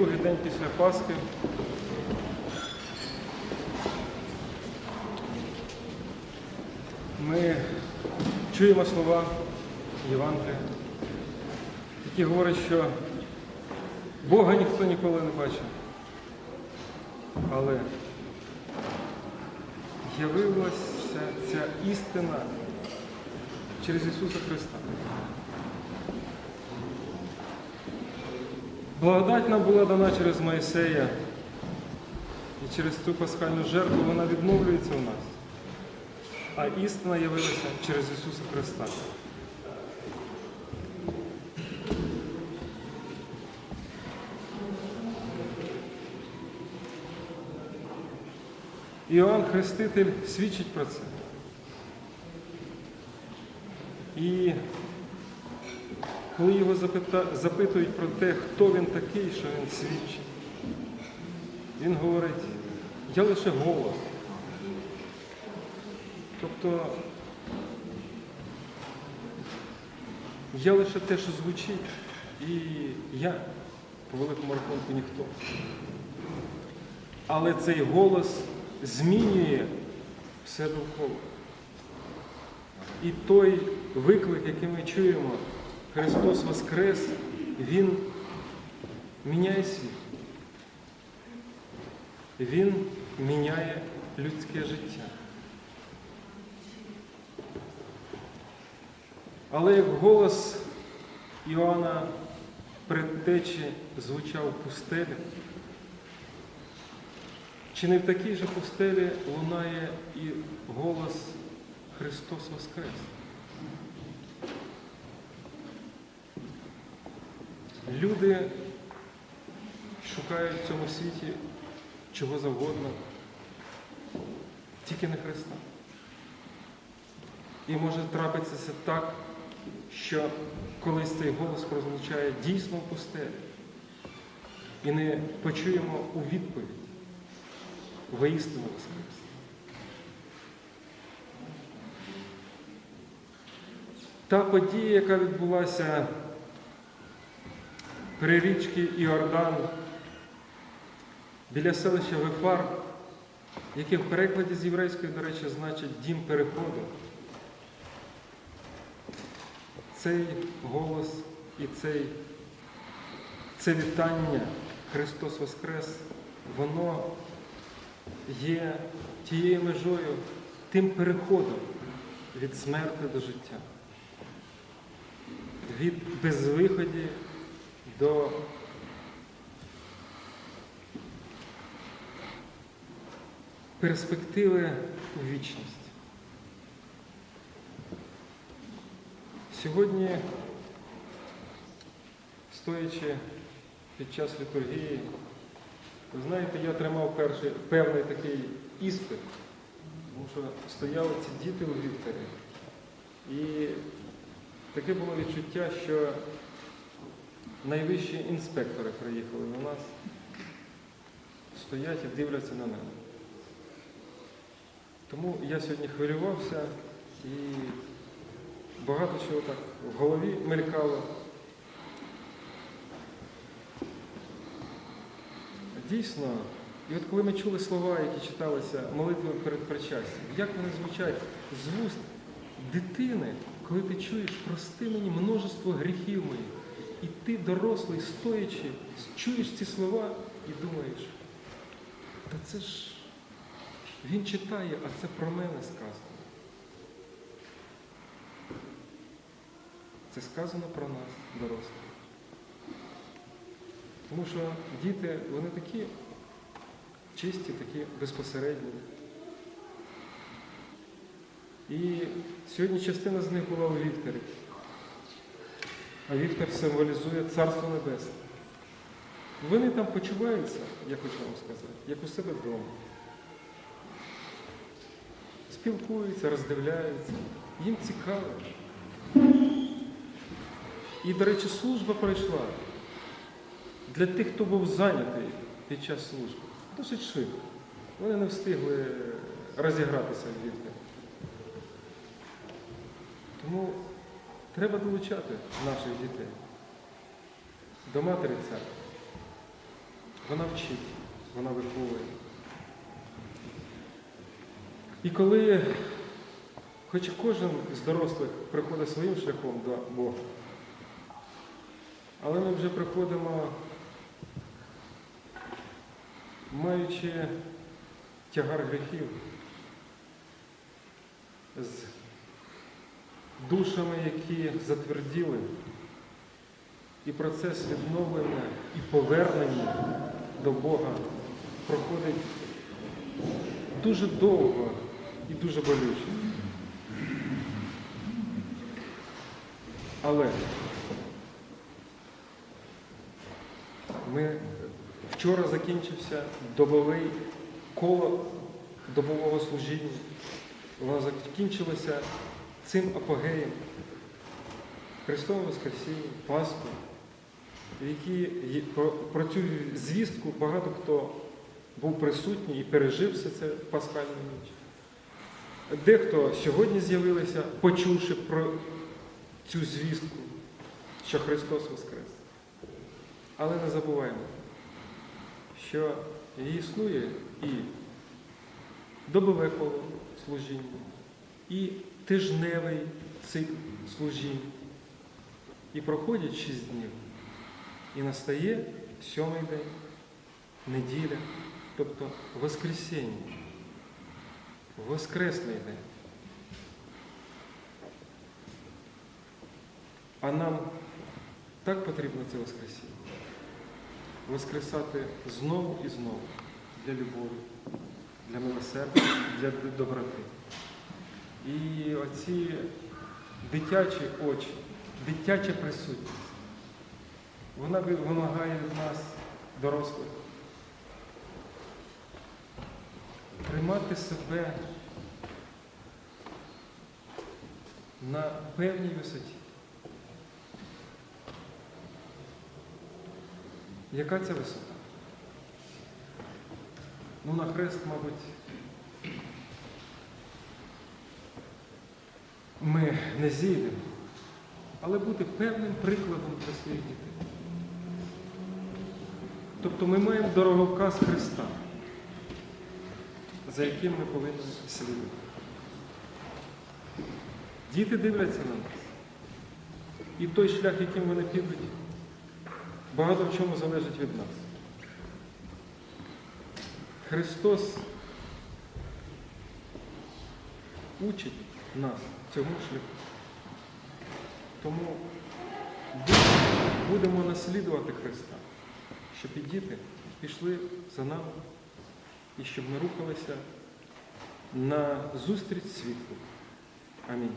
другий день після Пасхи. Ми чуємо слова Євангелія, які говорять, що Бога ніхто ніколи не бачив. Але явилася ця істина через Ісуса Христа. Благодать нам була дана через Моїсея, і через цю пасхальну жертву вона відновлюється у нас. А істина явилася через Ісуса Христа. Іоанн Хреститель свідчить про це. І коли його запитують про те, хто він такий, що він свідчить, він говорить, я лише голос. Тобто я лише те, що звучить, і я, по великому рахунку, ніхто. Але цей голос змінює все довкола. І той виклик, який ми чуємо, Христос Воскрес, Він міняє світ. Він міняє людське життя. Але як голос Іоанна предтечі звучав в пустелі, чи не в такій же пустелі лунає і голос Христос Воскрес? Люди шукають в цьому світі чого завгодно, тільки не Христа. І може трапитися так, що колись цей голос прозвучає дійсно в пустелі. І не почуємо у відповідь воістину Воскрес. Та подія, яка відбулася при річці Іордан біля селища Вифар, яке в перекладі з єврейської, до речі, значить дім переходу. Цей голос і цей, це вітання Христос Воскрес, воно є тією межою, тим переходом від смерти до життя, від безвиході до перспективи у вічність. Сьогодні, стоячи під час літургії, ви знаєте, я тримав перший, певний такий іспит, тому що стояли ці діти у вікторі. І таке було відчуття, що найвищі інспектори приїхали на нас, стоять і дивляться на мене. Тому я сьогодні хвилювався і багато чого так в голові мелькало. Дійсно, і от коли ми чули слова, які читалися молитви перед причастям, як вони звучать з вуст дитини, коли ти чуєш, прости мені множество гріхів моїх, і ти, дорослий, стоячи, чуєш ці слова і думаєш, та це ж він читає, а це про мене сказано. Це сказано про нас, дорослих. Тому що діти, вони такі чисті, такі безпосередні. І сьогодні частина з них була у Вікторі. А Віктор символізує Царство Небесне. Вони там почуваються, я хочу вам сказати, як у себе вдома. Спілкуються, роздивляються, їм цікаво. І, до речі, служба пройшла для тих, хто був зайнятий під час служби. Досить швидко. Вони не встигли розігратися в Вікторі. Тому треба долучати наших дітей до матері церкви. вона вчить, вона виховує. І коли, хоч кожен з дорослих приходить своїм шляхом до Бога, але ми вже приходимо, маючи тягар гріхів, з душами, які затверділи, і процес відновлення і повернення до Бога проходить дуже довго і дуже болюче. Але ми вчора закінчився добовий коло добового служіння. Воно закінчилося цим апогеєм Христового Воскресіння, Пасху, в якій про, про цю звістку багато хто був присутній і пережив все це в пасхальну ніч. Дехто сьогодні з'явилися, почувши про цю звістку, що Христос Воскрес. Але не забуваємо, що існує і добове коло служіння, і тижневий цикл служінь. І проходять шість днів. І настає сьомий день, неділя, тобто Воскресіння, Воскресний день. А нам так потрібно це Воскресіння. Воскресати знову і знову для любові, для милосердя, для доброти. І оці дитячі очі, дитяча присутність, вона вимагає від нас, дорослих, тримати себе на певній висоті. Яка це висота? Ну, на хрест, мабуть, ми не зійдемо, але бути певним прикладом для своїх дітей. Тобто ми маємо дороговказ Христа, за яким ми повинні слідувати. Діти дивляться на нас. І той шлях, яким вони підуть, багато в чому залежить від нас. Христос учить нас цьому шляху. Тому будемо наслідувати Христа, щоб і діти пішли за нами і щоб ми рухалися на зустріч світлу. Амінь.